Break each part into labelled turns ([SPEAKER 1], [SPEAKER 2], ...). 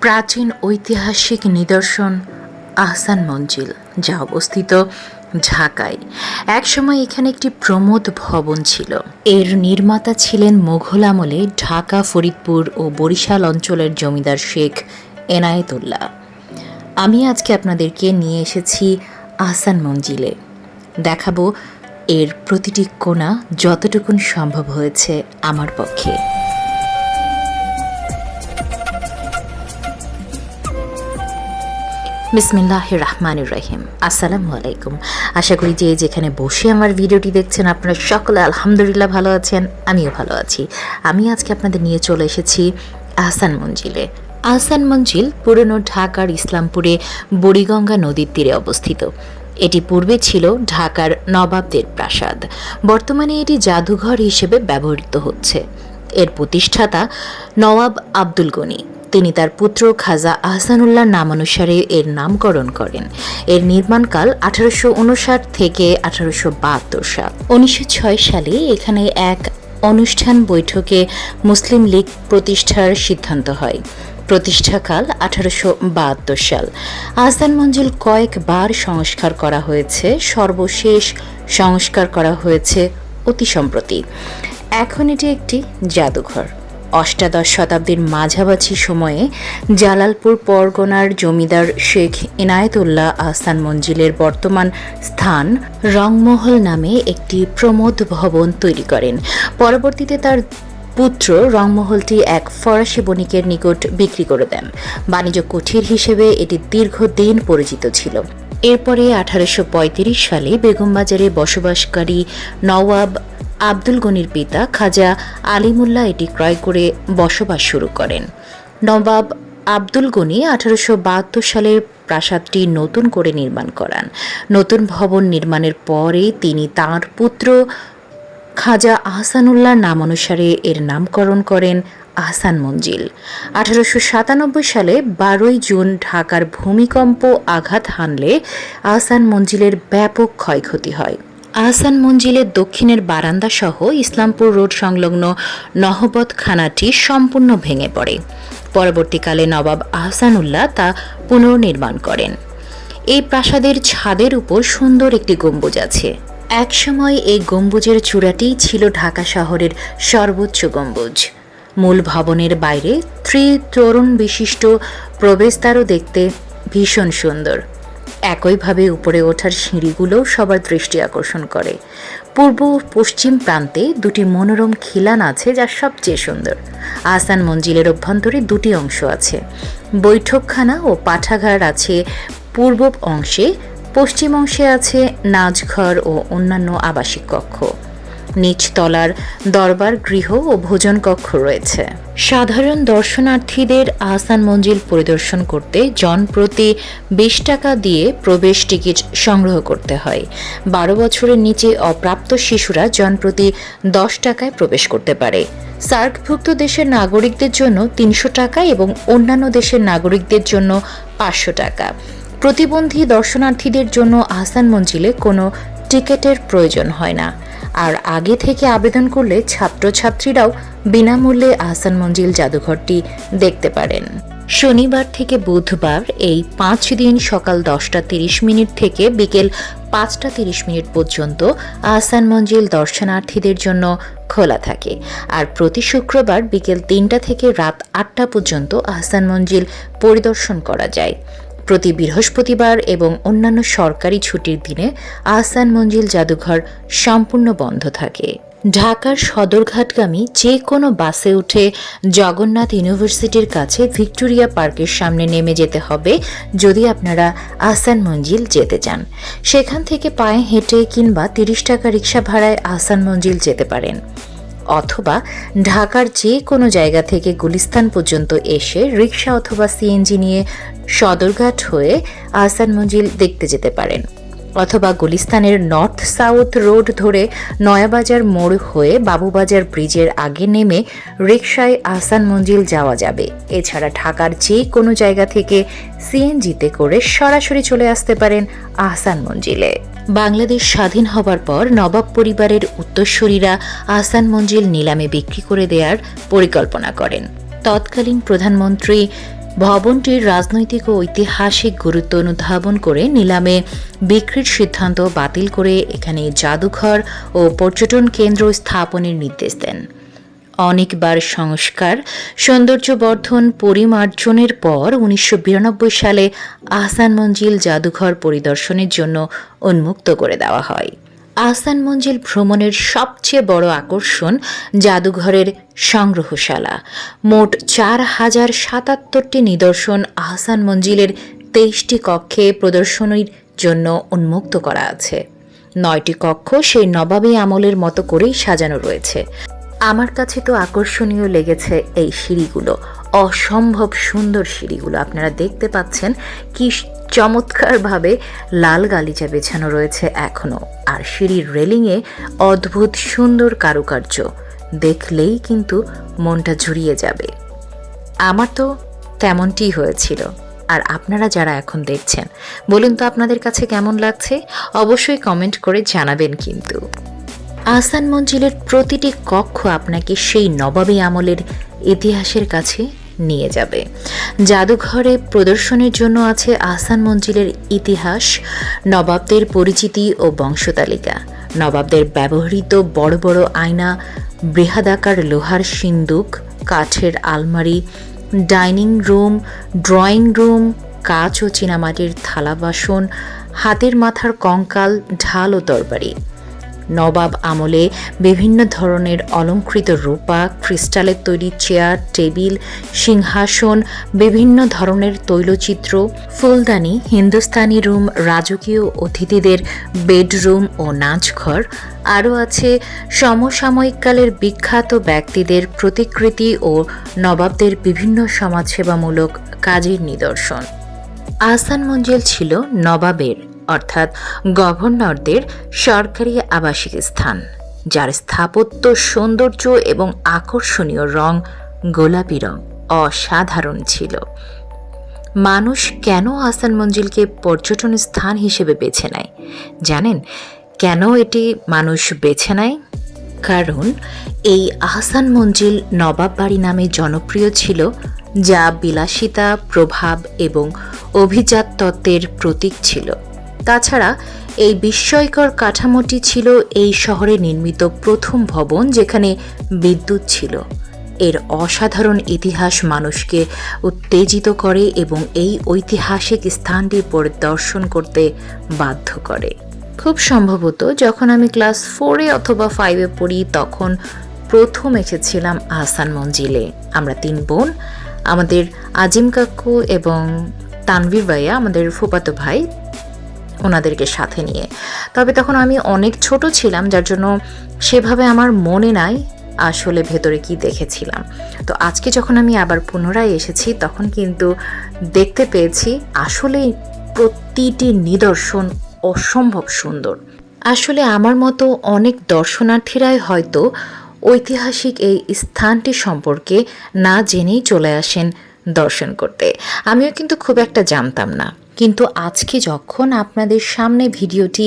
[SPEAKER 1] প্রাচীন ঐতিহাসিক নিদর্শন আহসান মঞ্জিল, যা অবস্থিত ঢাকায়। একসময় এখানে একটি প্রমোদ ভবন ছিল। এর নির্মাতা ছিলেন মোঘল আমলে ঢাকা, ফরিদপুর ও বরিশাল অঞ্চলের জমিদার শেখ এনায়েতুল্লাহ। আমি আজকে আপনাদেরকে নিয়ে এসেছি আহসান মঞ্জিলে। দেখাবো এর প্রতিটি কোণা যতটুকুন সম্ভব হয়েছে আমার পক্ষে। বিসমিল্লাহ রহমান রহিম আসসালামু আলাইকুম আশা করি যে যেখানে বসে আমার ভিডিওটি দেখছেন আপনারা সকলে আলহামদুলিল্লাহ ভালো আছেন, আমিও ভালো আছি। আমি আজকে আপনাদের নিয়ে চলে এসেছি আহসান মঞ্জিলে। আহসান মঞ্জিল পুরনো ঢাকার ইসলামপুরে বুড়িগঙ্গা নদীর তীরে অবস্থিত। এটি পূর্বে ছিল ঢাকার নবাবদের প্রাসাদ। বর্তমানে এটি জাদুঘর হিসেবে ব্যবহৃত হচ্ছে। এর প্রতিষ্ঠাতা নওয়াব আব্দুল গনি। তিনি তার পুত্র খাজা আহসানুল্লাহ নামানুসারে এর নামকরণ করেন। এর নির্মাণকাল আঠারোশো উনষাট থেকে আঠারোশো বাহাত্তর সাল। উনিশশো ছয় সালে এখানে এক অনুষ্ঠান বৈঠকে মুসলিম লীগ প্রতিষ্ঠার সিদ্ধান্ত হয়। প্রতিষ্ঠাকাল আঠারোশো বাহাত্তর সাল। আহসান মঞ্জিল কয়েকবার সংস্কার করা হয়েছে, সর্বশেষ সংস্কার করা হয়েছে অতি সম্প্রতি। এখন এটি একটি জাদুঘর। অষ্টাদশ শতাব্দীর মাঝামাঝি সময়ে জালালপুর পরগনার জমিদার শেখ ইনায়েতুল্লাহ আহসান মঞ্জিলের বর্তমান স্থান রংমহল নামে একটি প্রমোদ ভবন তৈরি করেন। পরবর্তীতে তার পুত্র রংমহলটি এক ফরাসি বণিকের নিকট বিক্রি করে দেন। বাণিজ্য কুঠির হিসেবে এটি দীর্ঘদিন পরিচিত ছিল। এরপরে আঠারোশো পঁয়ত্রিশ সালে বেগমবাজারে বসবাসকারী নওয়াব আব্দুল গনির পিতা খাজা আলিমুল্লাহ এটি ক্রয় করে বসবাস শুরু করেন। নবাব আব্দুল গনি আঠারোশো বাহাত্তর সালে প্রাসাদটি নতুন করে নির্মাণ করান। নতুন ভবন নির্মাণের পরে তিনি তার পুত্র খাজা আহসানুল্লাহ নাম অনুসারে এর নামকরণ করেন আহসান মঞ্জিল। আঠারোশো সাতানব্বই সালে বারোই জুন ঢাকার ভূমিকম্প আঘাত হানলে আহসান মঞ্জিলের ব্যাপক ক্ষয়ক্ষতি হয়। আহসান মঞ্জিলের দক্ষিণের বারান্দা সহ ইসলামপুর রোড সংলগ্ন নহবত খানাটি সম্পূর্ণ ভেঙে পড়ে। পরবর্তীকালে নবাব আহসানুল্লাহ তা পুনর্নির্মাণ করেন। এই প্রাসাদের ছাদের উপর সুন্দর একটি গম্বুজ আছে। একসময় এই গম্বুজের চূড়াটিই ছিল ঢাকা শহরের সর্বোচ্চ গম্বুজ। মূল ভবনের বাইরে ত্রি তরুণ বিশিষ্ট প্রবেশদ্বারও দেখতে ভীষণ সুন্দর। একইভাবে উপরে ওঠার সিঁড়িগুলোও সবার দৃষ্টি আকর্ষণ করে। পূর্ব পশ্চিম প্রান্তে দুটি মনোরম খিলান আছে যা সবচেয়ে সুন্দর। আসান মঞ্জিলের অভ্যন্তরে দুটি অংশ আছে। বৈঠকখানা ও পাঠাগার আছে পূর্ব অংশে, পশ্চিম অংশে আছে নাচঘর ও অন্যান্য আবাসিক কক্ষ। নিচতলার দরবার, গৃহ ও ভোজন কক্ষ রয়েছে। সাধারণ দর্শনার্থীদের আহসান মঞ্জিল পরিদর্শন করতে জনপ্রতি বিশ টাকা দিয়ে প্রবেশ টিকিট সংগ্রহ করতে হয়। বারো বছরের নিচে অপ্রাপ্ত শিশুরা জনপ্রতি দশ টাকায় প্রবেশ করতে পারে। সার্কভুক্ত দেশের নাগরিকদের জন্য তিনশো টাকা এবং অন্যান্য দেশের নাগরিকদের জন্য পাঁচশো টাকা। প্রতিবন্ধী দর্শনার্থীদের জন্য আহসান মঞ্জিলে কোনো টিকেটের প্রয়োজন হয় না। আর আগে থেকে আবেদন করলে ছাত্রছাত্রীরাও বিনামূল্যে আহসান মঞ্জিল জাদুঘরটি দেখতে পারেন। শনিবার থেকে বুধবার এই পাঁচ দিন সকাল দশটা তিরিশ মিনিট থেকে বিকেল পাঁচটা তিরিশ মিনিট পর্যন্ত আহসান মঞ্জিল দর্শনার্থীদের জন্য খোলা থাকে। আর প্রতি শুক্রবার বিকেল তিনটা থেকে রাত আটটা পর্যন্ত আহসান মঞ্জিল পরিদর্শন করা যায়। প্রতি বৃহস্পতিবার এবং অন্যান্য সরকারি ছুটির দিনে আহসান মঞ্জিল জাদুঘর সম্পূর্ণ বন্ধ থাকে। ঢাকার সদরঘাটগামী যে কোনো বাসে উঠে জগন্নাথ ইউনিভার্সিটির কাছে ভিক্টোরিয়া পার্কের সামনে নেমে যেতে হবে যদি আপনারা আহসান মঞ্জিল যেতে চান। সেখান থেকে পায়ে হেঁটে কিংবা তিরিশ টাকা রিক্সা ভাড়ায় আহসান মঞ্জিল যেতে পারেন। অথবা ঢাকার যে কোনো জায়গা থেকে গুলিস্তান পর্যন্ত এসে রিক্সা অথবা সিএনজি নিয়ে সদরঘাট হয়ে আহসান মঞ্জিল দেখতে যেতে পারেন। অথবা গুলিস্তানের নর্থ সাউথ রোড ধরে নয়াবাজার মোড় হয়ে বাবুবাজার ব্রিজের আগে নেমে রিকশায় আহসান মঞ্জিল যাওয়া যাবে। এছাড়া ঢাকার যে কোনো জায়গা থেকে সিএনজিতে করে সরাসরি চলে আসতে পারেন আহসান মঞ্জিলে। বাংলাদেশ স্বাধীন হবার পর নবাব পরিবারের উত্তরসূরিরা আহসান মঞ্জিল নিলামে বিক্রি করে দেওয়ার পরিকল্পনা করেন। তৎকালীন প্রধানমন্ত্রী ভবনটির রাজনৈতিক ও ঐতিহাসিক গুরুত্ব অনুধাবন করে নিলামে বিক্রির সিদ্ধান্ত বাতিল করে এখানে জাদুঘর ও পর্যটন কেন্দ্র স্থাপনের নির্দেশ দেন। অনেকবার সংস্কার, সৌন্দর্যবর্ধন, পরিমার্জনের পর উনিশশো বিরানব্বই সালে আহসান মঞ্জিল জাদুঘর পরিদর্শনের জন্য উন্মুক্ত করে দেওয়া হয়। আহসান মঞ্জিল ভ্রমণের সবচেয়ে বড় আকর্ষণ জাদুঘরের সংগ্রহশালা। মোট চার হাজার সাতাত্তরটি নিদর্শন আহসান মঞ্জিলের তেইশটি কক্ষে প্রদর্শনীর জন্য উন্মুক্ত করা আছে। নয়টি কক্ষ সেই নবাবী আমলের মতো করেই সাজানো রয়েছে। আমার কাছে তো আকর্ষণীয় লেগেছে এই সিঁড়িগুলো। অসম্ভব সুন্দর সিঁড়িগুলো। আপনারা দেখতে পাচ্ছেন কি চমৎকারভাবে লাল গালিচা বেছানো রয়েছে এখনও আর সিঁড়ির রেলিংয়ে অদ্ভুত সুন্দর কারুকার্য। দেখলেই কিন্তু মনটা জুড়িয়ে যাবে। আমার তো তেমনটি হয়েছিল। আর আপনারা যারা এখন দেখছেন, বলুন তো আপনাদের কাছে কেমন লাগছে? অবশ্যই কমেন্ট করে জানাবেন কিন্তু। আহসান মঞ্জিলের প্রতিটি কক্ষ আপনাকে সেই নবাবী আমলের ইতিহাসের কাছে নিয়ে যাবে। জাদুঘরে প্রদর্শনের জন্য আছে আহসান মঞ্জিলের ইতিহাস, নবাবদের পরিচিতি ও বংশতালিকা। নবাবদের ব্যবহৃত বড় বড় আয়না, বৃহাদাকার লোহার সিন্দুক, কাঠের আলমারি, ডাইনিং রুম, ড্রয়িং রুম, কাচ ও চীনামাটির থালা বাসন, হাতের মাথার কঙ্কাল, ঢাল ও তরবারি। নবাব আমলে বিভিন্ন ধরনের অলঙ্কৃত রূপা, ক্রিস্টালের তৈরি চেয়ার, টেবিল, সিংহাসন, বিভিন্ন ধরনের তৈলচিত্র, ফুলদানি, হিন্দুস্তানি রুম, রাজকীয় অতিথিদের বেডরুম ও নাচঘর। আরও আছে, সমসাময়িককালের বিখ্যাত ব্যক্তিদের প্রতিকৃতি ও নবাবদের বিভিন্ন সমাজসেবামূলক কাজের নিদর্শন। আহসান মঞ্জিল ছিল নবাবের। অর্থাৎ গভর্নরদের সরকারি আবাসিক স্থান, যার স্থাপত্য সৌন্দর্য এবং আকর্ষণীয় রং গোলাপি রং অসাধারণ ছিল। মানুষ কেন আহসান মঞ্জিলকে পর্যটন স্থান হিসেবে বেছে নেয়? জানেন, কেন এটি মানুষ বেছে নেয়? কারণ, এই আহসান মঞ্জিল নবাব বাড়ি নামে জনপ্রিয় ছিল, যা বিলাসিতা, প্রভাব এবং অভিজাত তত্ত্বের প্রতীক ছিল। তাছাড়া এই বিস্ময়কর কাঠামোটি ছিল এই শহরে নির্মিত প্রথম ভবন যেখানে বিদ্যুৎ ছিল। এর অসাধারণ ইতিহাস মানুষকে উত্তেজিত করে এবং এই ঐতিহাসিক স্থানটি পরিদর্শন করতে বাধ্য করে। খুব সম্ভবত যখন আমি ক্লাস ফোরে অথবা ফাইভে পড়ি তখন প্রথম এসেছিলাম আহসান মঞ্জিলে। আমরা তিন বোন, আমাদের আজিম কাকু এবং তানভীর ভাইয়া, আমাদের ফুপাতো ভাই ওনাদেরকে সাথে নিয়ে। তবে তখন আমি অনেক ছোট ছিলাম, যার জন্য সেভাবে আমার মনে নাই আসলে ভেতরে কি দেখেছিলাম। তো আজকে যখন আমি আবার পুনরায় এসেছি, তখন কিন্তু দেখতে পেয়েছি আসলে প্রতিটি নিদর্শন অসম্ভব সুন্দর। আসলে আমার মতো অনেক দর্শনার্থীরাই হয়তো ঐতিহাসিক এই স্থানটি সম্পর্কে না জেনেই চলে আসেন দর্শন করতে। আমিও কিন্তু খুব একটা জানতাম না। কিন্তু আজকে যখন আপনাদের সামনে ভিডিওটি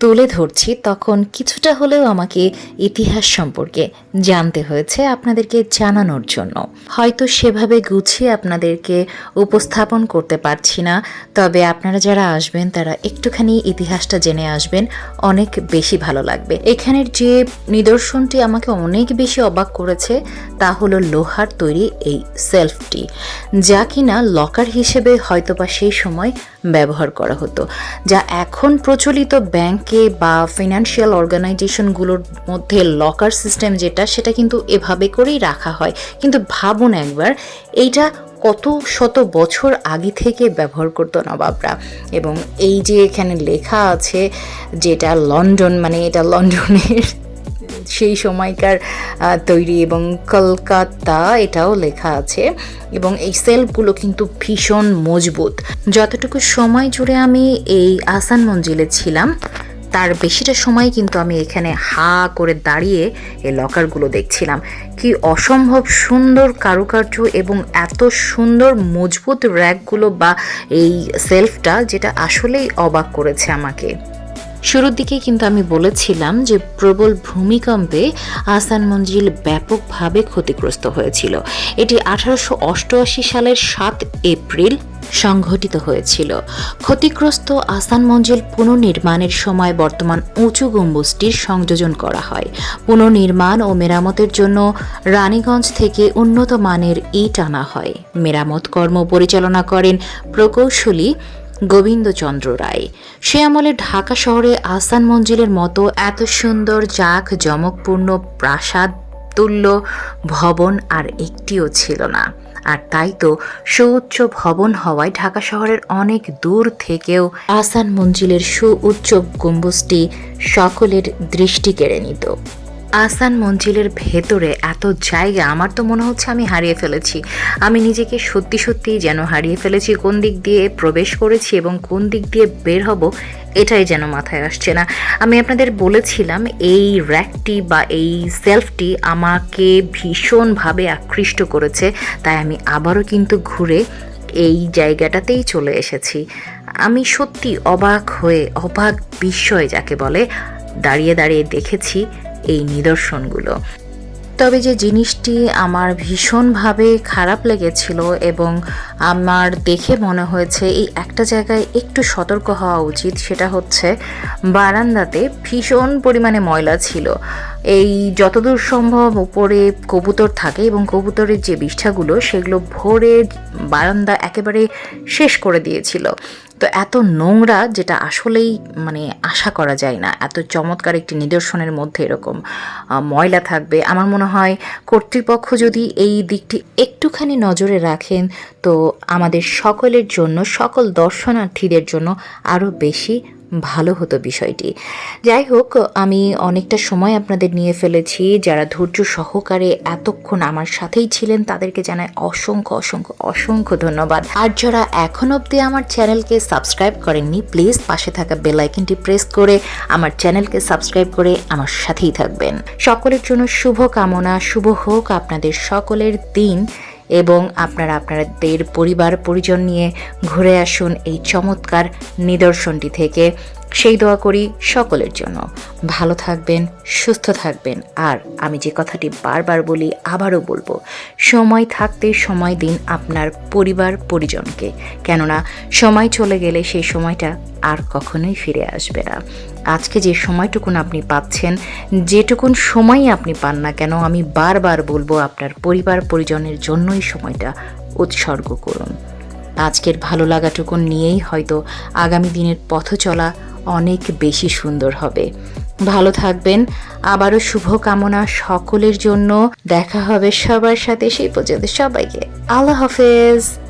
[SPEAKER 1] তুলে ধরছি, তখন কিছুটা হলেও আমাকে ইতিহাস সম্পর্কে জানতে হয়েছে আপনাদেরকে জানানোর জন্য। হয়তো সেভাবে গুছিয়ে আপনাদেরকে উপস্থাপন করতে পারছি না, তবে আপনারা যারা আসবেন, তারা একটুখানি ইতিহাসটা জেনে আসবেন, অনেক বেশি ভালো লাগবে। এখানের যে নিদর্শনটি আমাকে অনেক বেশি অবাক করেছে, তা হলো লোহার তৈরি এই সেলফটি, যা কিনা লকার হিসেবে হয়তোবা সেই সময় ব্যবহার করা হতো, যা এখন প্রচলিত ব্যাংকে বা ফিনান্সিয়াল অর্গানাইজেশনগুলোর মধ্যে লকার সিস্টেম যেটা, সেটা কিন্তু এভাবে করেই রাখা হয়। কিন্তু ভাবুন একবার, এইটা কত শত বছর আগে থেকে ব্যবহার করতো নবাবরা। এবং এই যে এখানে লেখা আছে, যেটা লন্ডন মানে এটা লন্ডনের সেই সময়কার তৈরি এবং কলকাতা এটাও লেখা আছে এবং এই সেলফগুলো কিন্তু ভীষণ মজবুত। যতটুকু সময় জুড়ে আমি এই আসান মঞ্জিলে ছিলাম, তার বেশিটা সময় কিন্তু আমি এখানে হা করে দাঁড়িয়ে এই লকারগুলো দেখছিলাম। কি অসম্ভব সুন্দর কারুকার্য এবং এত সুন্দর মজবুত র্যাকগুলো বা এই সেলফটা যেটা আসলেই অবাক করেছে আমাকে। শুরুর দিকে কিন্তু আমি বলেছিলাম যে প্রবল ভূমিকম্পে আসান মঞ্জিল ব্যাপকভাবে ক্ষতিগ্রস্ত হয়েছিল। এটি আঠারোশো অষ্টআশি সালের সাত এপ্রিল সংঘটিত হয়েছিল। ক্ষতিগ্রস্ত আসান মঞ্জিল পুনর্নির্মাণের সময় বর্তমান উঁচু গম্বুজটির সংযোজন করা হয়। পুনর্নির্মাণ ও মেরামতের জন্য রানীগঞ্জ থেকে উন্নত মানের ইট আনা হয়। মেরামত কর্ম পরিচালনা করেন প্রকৌশলী গোবিন্দচন্দ্র রায়। সে আমলে ঢাকা শহরে আসান মঞ্জিলের মতো এত সুন্দর জাক, জমকপূর্ণ, প্রাসাদ তুল্য ভবন আর একটিও ছিল না। আর তাই তো সুউচ্চ ভবন হওয়ায় ঢাকা শহরের অনেক দূর থেকেও আসান মঞ্জিলের সুউচ্চ গম্বুজটি সকলের দৃষ্টি কেড়ে নিত। আসান মঞ্জিলের ভেতরে এত জায়গা, আমার তো মনে হচ্ছে আমি হারিয়ে ফেলেছি। আমি নিজেকে সত্যি সত্যিই যেন হারিয়ে ফেলেছি, কোন দিক দিয়ে প্রবেশ করেছি এবং কোন দিক দিয়ে বের হব, এটাই যেন মাথায় আসছে না। আমি আপনাদের বলেছিলাম, এই র্যাকটি বা এই সেলফটি আমাকে ভীষণভাবে আকৃষ্ট করেছে, তাই আমি আবারও কিন্তু ঘুরে এই জায়গাটাতেই চলে এসেছি। আমি সত্যি অবাক হয়ে, অবাক বিস্ময় যাকে বলে, দাঁড়িয়ে দাঁড়িয়ে দেখেছি এই নিদর্শনগুলো। তবে যে জিনিসটি আমার ভীষণভাবে খারাপ লেগেছিল এবং আমার দেখে মনে হয়েছে এই একটা জায়গায় একটু সতর্ক হওয়া উচিত, সেটা হচ্ছে বারান্দাতে ভীষণ পরিমাণে ময়লা ছিল। এই যতদূর সম্ভব উপরে কবুতর থাকে এবং কবুতরের যে বিষ্ঠাগুলো, সেগুলো ভরে বারান্দা একেবারে শেষ করে দিয়েছিল। তো এত নোংরা যেটা আসলেই মানে আশা করা যায় না। এত চমৎকার একটি নিদর্শনের মধ্যে এরকম ময়লা থাকবে। আমার মনে হয় কর্তৃপক্ষ যদি এই দিকটি একটুখানি নজরে রাখেন, তো আমাদের সকলের জন্য, সকল দর্শনার্থীদের জন্য আরও বেশি ভালো হতো বিষয়টি। যাই হোক, আমি অনেকটা সময় আপনাদের নিয়ে ফেলেছি। যারা ধৈর্য সহকারে এতক্ষণ আমার সাথেই ছিলেন, তাদেরকে জানাই অসংখ্য অসংখ্য অসংখ্য ধন্যবাদ। আর যারা এখন অবধি আমার চ্যানেলকে সাবস্ক্রাইব করেননি, প্লিজ পাশে থাকা বেল আইকনটি প্রেস করে আমার চ্যানেলকে সাবস্ক্রাইব করে আমার সাথেই থাকবেন। সকলের জন্য শুভ কামনা শুভ হোক আপনাদের সকলের দিন। এবং আপনারা আপনাদের পরিবার পরিজন নিয়ে ঘুরে আসুন এই চমৎকার নিদর্শনটি থেকে। সেই দোয়া করি সকলের জন্য। ভালো থাকবেন, সুস্থ থাকবেন। আর আমি যে কথাটি বারবার বলি, আবারও বলব, সময় থাকতে সময় দিন আপনার পরিবার, পরিজনকে। কেননা, সময় চলে গেলে সেই সময়টা আর কখনোই ফিরে আসবে না। আজকে যে সময়টুকুন আপনি পাচ্ছেন, যেটুকুন সময় আপনি পান না কেন, আমি বারবার বলব আপনার পরিবার, পরিজনের জন্যই সময়টা উৎসর্গ করুন। আজকের ভালো লাগাটুকুন নিয়েই হয়তো আগামী দিনের পথ চলা অনেক বেশি সুন্দর হবে। ভালো থাকবেন। আবারও শুভকামনা সকলের জন্য। দেখা হবে সবার সাথে সেই পর্যন্ত। সবাইকে আল্লাহ হাফেজ।